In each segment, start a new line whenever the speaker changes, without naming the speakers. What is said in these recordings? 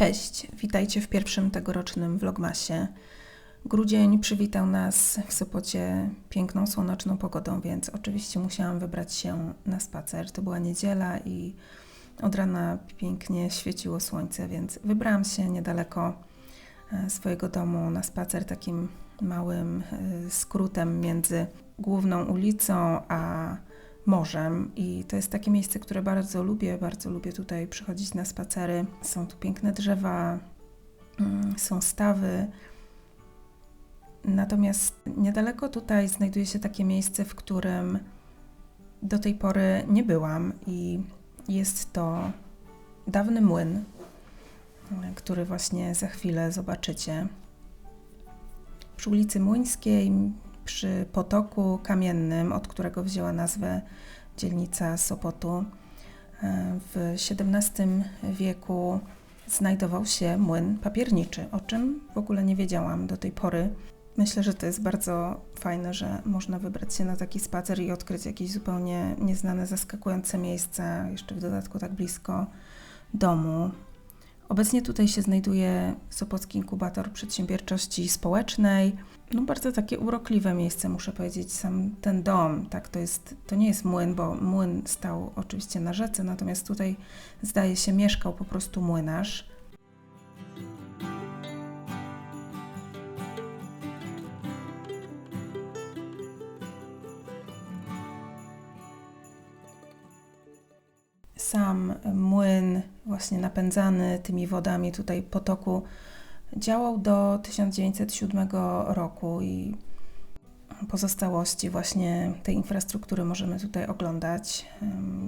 Cześć, witajcie w pierwszym tegorocznym vlogmasie. Grudzień przywitał nas w Sopocie piękną, słoneczną pogodą, więc oczywiście musiałam wybrać się na spacer. To była niedziela i od rana pięknie świeciło słońce, więc wybrałam się niedaleko e, swojego domu na spacer takim małym e, skrótem między główną ulicą a morzem i to jest takie miejsce, które bardzo lubię, bardzo lubię tutaj przychodzić na spacery. Są tu piękne drzewa, mm, są stawy. Natomiast niedaleko tutaj znajduje się takie miejsce, w którym do tej pory nie byłam i jest to dawny młyn, który właśnie za chwilę zobaczycie. Przy ulicy Młyńskiej przy potoku kamiennym, od którego wzięła nazwę dzielnica Sopotu. E, w XVII wieku znajdował się młyn papierniczy, o czym w ogóle nie wiedziałam do tej pory. Myślę, że to jest bardzo fajne, że można wybrać się na taki spacer i odkryć jakieś zupełnie nieznane, zaskakujące miejsca, jeszcze w dodatku tak blisko domu. Obecnie tutaj się znajduje Sopocki Inkubator Przedsiębiorczości Społecznej. No bardzo takie urokliwe miejsce, muszę powiedzieć, sam ten dom, tak, to jest, to nie jest młyn, bo młyn stał oczywiście na rzece, natomiast tutaj zdaje się mieszkał po prostu młynarz. Sam młyn, właśnie napędzany tymi wodami tutaj potoku, działał do 1907 roku i pozostałości właśnie tej infrastruktury możemy tutaj oglądać.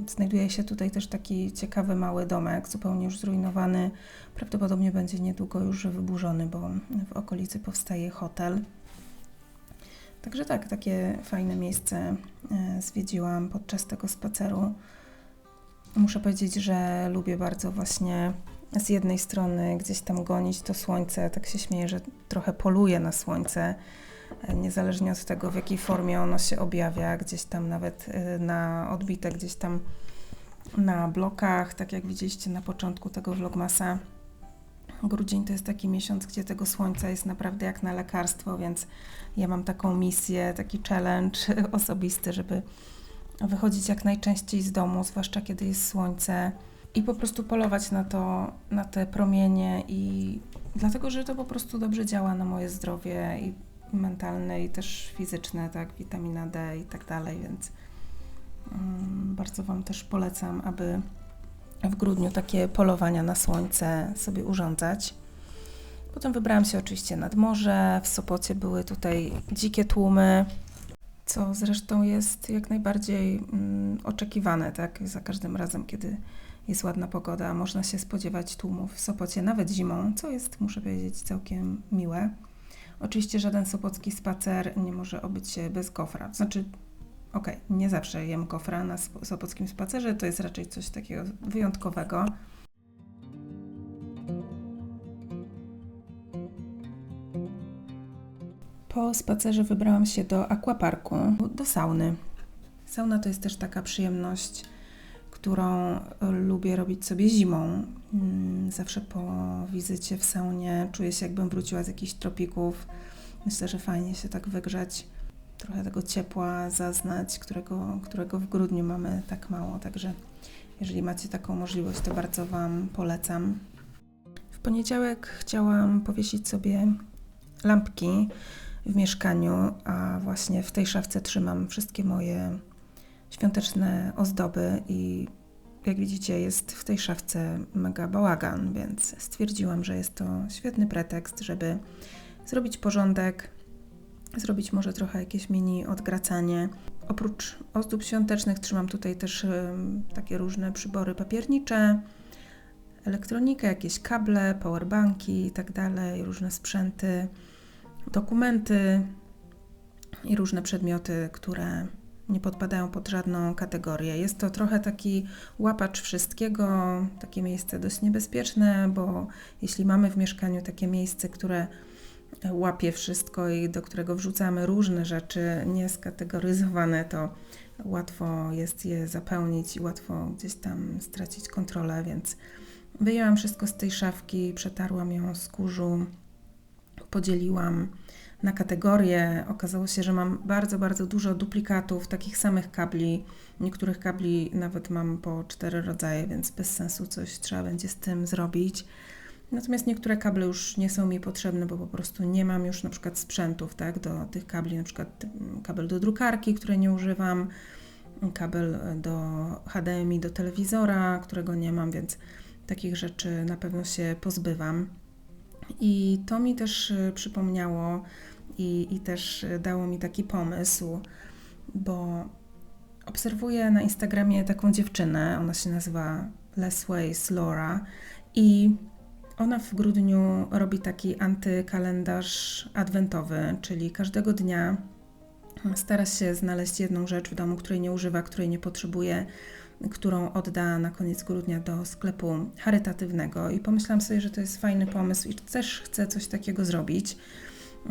Znajduje się tutaj też taki ciekawy mały domek, zupełnie już zrujnowany. Prawdopodobnie będzie niedługo już wyburzony, bo w okolicy powstaje hotel. Także tak, takie fajne miejsce e, zwiedziłam podczas tego spaceru. Muszę powiedzieć, że lubię bardzo właśnie z jednej strony gdzieś tam gonić to słońce, tak się śmieję, że trochę poluje na słońce, e, niezależnie od tego, w jakiej formie ono się objawia, gdzieś tam nawet e, na odbite, gdzieś tam na blokach, tak jak widzieliście na początku tego vlogmasa. Grudzień to jest taki miesiąc, gdzie tego słońca jest naprawdę jak na lekarstwo, więc ja mam taką misję, taki challenge osobisty, żeby wychodzić jak najczęściej z domu, zwłaszcza kiedy jest słońce i po prostu polować na to, na te promienie i dlatego, że to po prostu dobrze działa na moje zdrowie i mentalne i też fizyczne, tak, witamina D i tak dalej, więc um, bardzo Wam też polecam, aby w grudniu takie polowania na słońce sobie urządzać. Potem wybrałam się oczywiście nad morze. W Sopocie były tutaj dzikie tłumy, co zresztą jest jak najbardziej mm, oczekiwane, tak? Za każdym razem, kiedy jest ładna pogoda, można się spodziewać tłumów w Sopocie, nawet zimą, co jest, muszę powiedzieć, całkiem miłe. Oczywiście żaden sopocki spacer nie może obyć się bez gofra. Znaczy, okej, okay, nie zawsze jem gofra na sopockim spacerze, to jest raczej coś takiego wyjątkowego. Po spacerze wybrałam się do aquaparku, do sauny. Sauna to jest też taka przyjemność którą lubię robić sobie zimą. Mm, zawsze po wizycie w saunie czuję się, jakbym wróciła z jakichś tropików. Myślę, że fajnie się tak wygrzać, trochę tego ciepła zaznać, którego, którego w grudniu mamy tak mało. Także jeżeli macie taką możliwość, to bardzo Wam polecam. W poniedziałek chciałam powiesić sobie lampki w mieszkaniu, a właśnie w tej szafce trzymam wszystkie moje świąteczne ozdoby i jak widzicie jest w tej szafce mega bałagan, więc stwierdziłam, że jest to świetny pretekst, żeby zrobić porządek, zrobić może trochę jakieś mini odgracanie. Oprócz ozdób świątecznych trzymam tutaj też takie różne przybory papiernicze, elektronikę, jakieś kable, powerbanki i tak różne sprzęty, dokumenty i różne przedmioty, które nie podpadają pod żadną kategorię. Jest to trochę taki łapacz wszystkiego, takie miejsce dość niebezpieczne, bo jeśli mamy w mieszkaniu takie miejsce, które łapie wszystko i do którego wrzucamy różne rzeczy nieskategoryzowane, to łatwo jest je zapełnić i łatwo gdzieś tam stracić kontrolę, więc Wyjęłam wszystko z tej szafki, przetarłam ją z kurzu, podzieliłam na kategorie. Okazało się, że mam bardzo, bardzo dużo duplikatów takich samych kabli. Niektórych kabli nawet mam po cztery rodzaje, więc bez sensu coś trzeba będzie z tym zrobić. Natomiast niektóre kable już nie są mi potrzebne, bo po prostu nie mam już na przykład sprzętów tak, do tych kabli, na przykład kabel do drukarki, której nie używam, kabel do HDMI do telewizora, którego nie mam, więc takich rzeczy na pewno się pozbywam. I to mi też y, przypomniało i, i też dało mi taki pomysł, bo obserwuję na Instagramie taką dziewczynę, ona się nazywa Les Ways Laura i ona w grudniu robi taki antykalendarz adwentowy, czyli każdego dnia stara się znaleźć jedną rzecz w domu, której nie używa, której nie potrzebuje, którą odda na koniec grudnia do sklepu charytatywnego. I pomyślałam sobie, że to jest fajny pomysł i też chcę coś takiego zrobić.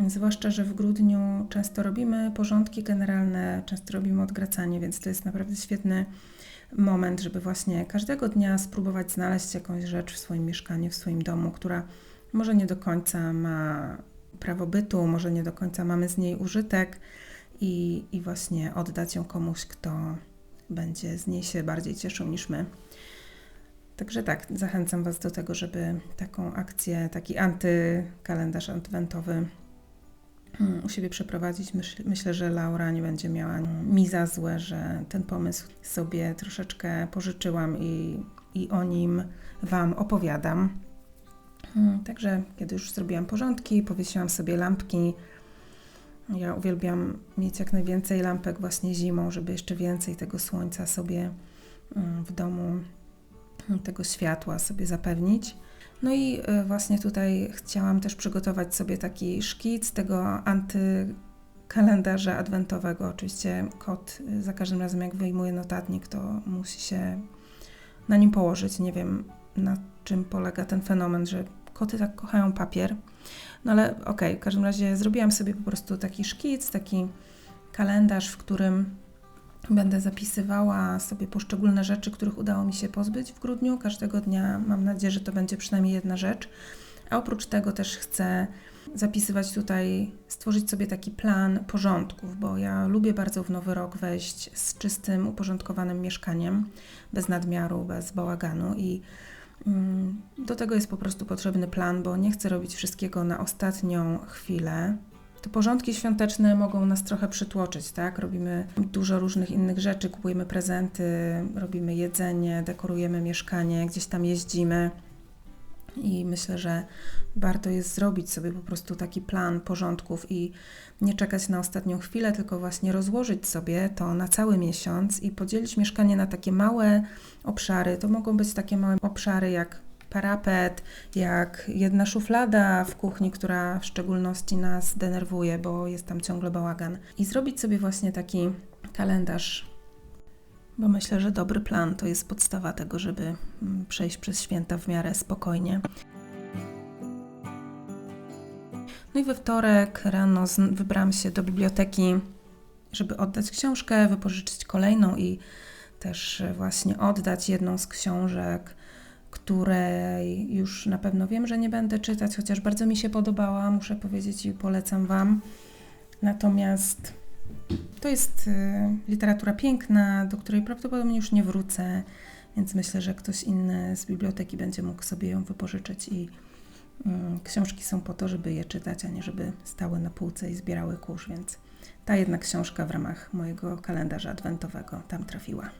Zwłaszcza, że w grudniu często robimy porządki generalne, często robimy odgracanie, więc to jest naprawdę świetny moment, żeby właśnie każdego dnia spróbować znaleźć jakąś rzecz w swoim mieszkaniu, w swoim domu, która może nie do końca ma prawo bytu, może nie do końca mamy z niej użytek i, i właśnie oddać ją komuś, kto będzie z niej się bardziej cieszył niż my. Także tak, zachęcam Was do tego, żeby taką akcję, taki antykalendarz adwentowy u siebie przeprowadzić. Myśl, myślę, że Laura nie będzie miała mi za złe, że ten pomysł sobie troszeczkę pożyczyłam i, i o nim Wam opowiadam. Hmm, także kiedy już zrobiłam porządki, powiesiłam sobie lampki. Ja uwielbiam mieć jak najwięcej lampek właśnie zimą, żeby jeszcze więcej tego słońca sobie hmm, w domu, hmm, tego światła sobie zapewnić. No i e, właśnie tutaj chciałam też przygotować sobie taki szkic tego antykalendarza adwentowego. Oczywiście kot e, za każdym razem jak wyjmuje notatnik, to musi się na nim położyć. Nie wiem na czym polega ten fenomen, że koty tak kochają papier. No ale okej, okay, w każdym razie zrobiłam sobie po prostu taki szkic, taki kalendarz, w którym Będę zapisywała sobie poszczególne rzeczy, których udało mi się pozbyć w grudniu. Każdego dnia mam nadzieję, że to będzie przynajmniej jedna rzecz. A oprócz tego też chcę zapisywać tutaj, stworzyć sobie taki plan porządków, bo ja lubię bardzo w nowy rok wejść z czystym, uporządkowanym mieszkaniem, bez nadmiaru, bez bałaganu i do tego jest po prostu potrzebny plan, bo nie chcę robić wszystkiego na ostatnią chwilę, te porządki świąteczne mogą nas trochę przytłoczyć, tak? Robimy dużo różnych innych rzeczy, kupujemy prezenty, robimy jedzenie, dekorujemy mieszkanie, gdzieś tam jeździmy. I myślę, że warto jest zrobić sobie po prostu taki plan porządków i nie czekać na ostatnią chwilę, tylko właśnie rozłożyć sobie to na cały miesiąc i podzielić mieszkanie na takie małe obszary. To mogą być takie małe obszary jak parapet, jak jedna szuflada w kuchni, która w szczególności nas denerwuje, bo jest tam ciągle bałagan. I zrobić sobie właśnie taki kalendarz, bo myślę, że dobry plan to jest podstawa tego, żeby mm, przejść przez święta w miarę spokojnie. No i we wtorek rano wybrałam się do biblioteki, żeby oddać książkę, wypożyczyć kolejną i też właśnie oddać jedną z książek której już na pewno wiem, że nie będę czytać, chociaż bardzo mi się podobała, muszę powiedzieć i polecam Wam. Natomiast to jest y, literatura piękna, do której prawdopodobnie już nie wrócę, więc myślę, że ktoś inny z biblioteki będzie mógł sobie ją wypożyczyć i y, książki są po to, żeby je czytać, a nie żeby stały na półce i zbierały kurz, więc ta jedna książka w ramach mojego kalendarza adwentowego tam trafiła.